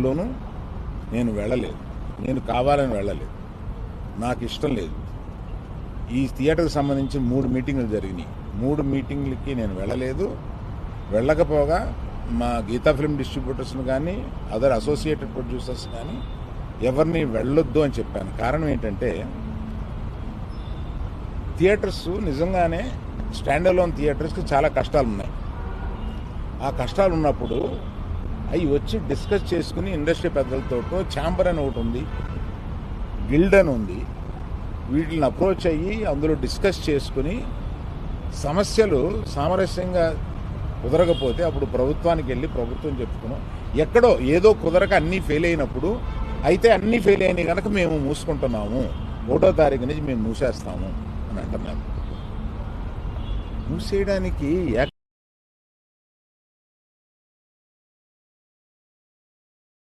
లోను నేను వెళ్ళలేదు. నేను కావాలని వెళ్ళలేదు. నాకు ఇష్టం లేదు. ఈ థియేటర్కి సంబంధించి మూడు మీటింగ్లు జరిగినాయి. మూడు మీటింగ్లకి నేను వెళ్ళలేదు. వెళ్ళకపోగా మా గీతా ఫిల్మ్ డిస్ట్రిబ్యూటర్స్ని కానీ అదర్ అసోసియేటెడ్ ప్రొడ్యూసర్స్ కానీ ఎవరిని వెళ్ళొద్దు అని చెప్పాను. కారణం ఏంటంటే థియేటర్స్ నిజంగానే స్టాండ్ అలోన్ థియేటర్స్కి చాలా కష్టాలు ఉన్నాయి ఆ కష్టాలు ఉన్నప్పుడు అవి వచ్చి డిస్కస్ చేసుకుని ఇండస్ట్రీ పెద్దలతో ఛాంబర్ అని ఒకటి ఉంది గిల్డ్ అని ఉంది. వీటిని అప్రోచ్ అయ్యి అందులో డిస్కస్ చేసుకుని సమస్యలు సామరస్యంగా కుదరకపోతే అప్పుడు ప్రభుత్వానికి వెళ్ళి ప్రభుత్వం చెప్పుకున్నాం. ఎక్కడో ఏదో కుదరక అన్నీ ఫెయిల్ అయినప్పుడు అయితే అన్నీ ఫెయిల్ అయినాయి కనుక మేము మూసుకుంటున్నాము. ఒకటో తారీఖు నుంచి మేము మూసేస్తాము అని అంటున్నారు. మూసేయడానికి